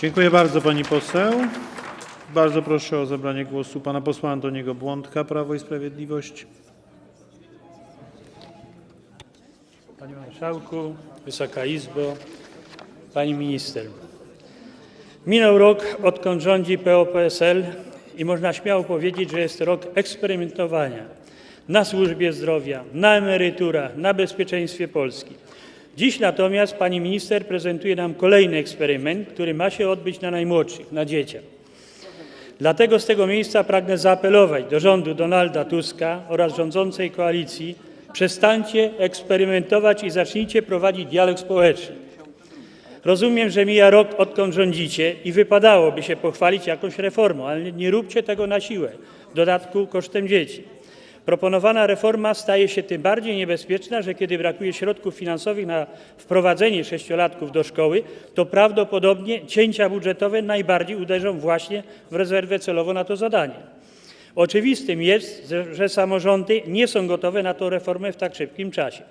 Dziękuję bardzo pani poseł. Bardzo proszę o zabranie głosu pana posła Antoniego Błądka, Prawo i Sprawiedliwość. Panie Marszałku, Wysoka Izbo, Pani Minister. Minął rok, odkąd rządzi PO-PSL i można śmiało powiedzieć, że jest rok eksperymentowania na służbie zdrowia, na emeryturach, na bezpieczeństwie Polski. Dziś natomiast Pani Minister prezentuje nam kolejny eksperyment, który ma się odbyć na najmłodszych, na dzieciach. Dlatego z tego miejsca pragnę zaapelować do rządu Donalda Tuska oraz rządzącej koalicji: przestańcie eksperymentować i zacznijcie prowadzić dialog społeczny. Rozumiem, że mija rok, odkąd rządzicie i wypadałoby się pochwalić jakąś reformą, ale nie róbcie tego na siłę, w dodatku kosztem dzieci. Proponowana reforma staje się tym bardziej niebezpieczna, że kiedy brakuje środków finansowych na wprowadzenie sześciolatków do szkoły, to prawdopodobnie cięcia budżetowe najbardziej uderzą właśnie w rezerwę celowo na to zadanie. Oczywistym jest, że samorządy nie są gotowe na tę reformę w tak szybkim czasie.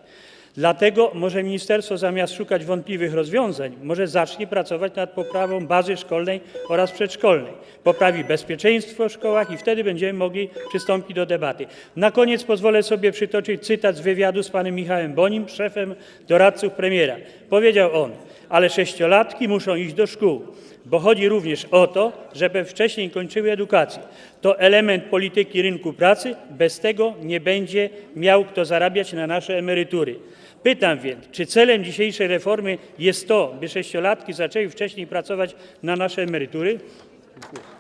Dlatego może ministerstwo zamiast szukać wątpliwych rozwiązań, może zacznie pracować nad poprawą bazy szkolnej oraz przedszkolnej. Poprawi bezpieczeństwo w szkołach i wtedy będziemy mogli przystąpić do debaty. Na koniec pozwolę sobie przytoczyć cytat z wywiadu z panem Michałem Bonim, szefem doradców premiera. Powiedział on, ale sześciolatki muszą iść do szkół bo chodzi również o to, żeby wcześniej kończyły edukację. To element polityki rynku pracy, bez tego nie będzie miał kto zarabiać na nasze emerytury. Pytam więc, czy celem dzisiejszej reformy jest to, by sześciolatki zaczęły wcześniej pracować na nasze emerytury? Dziękuję.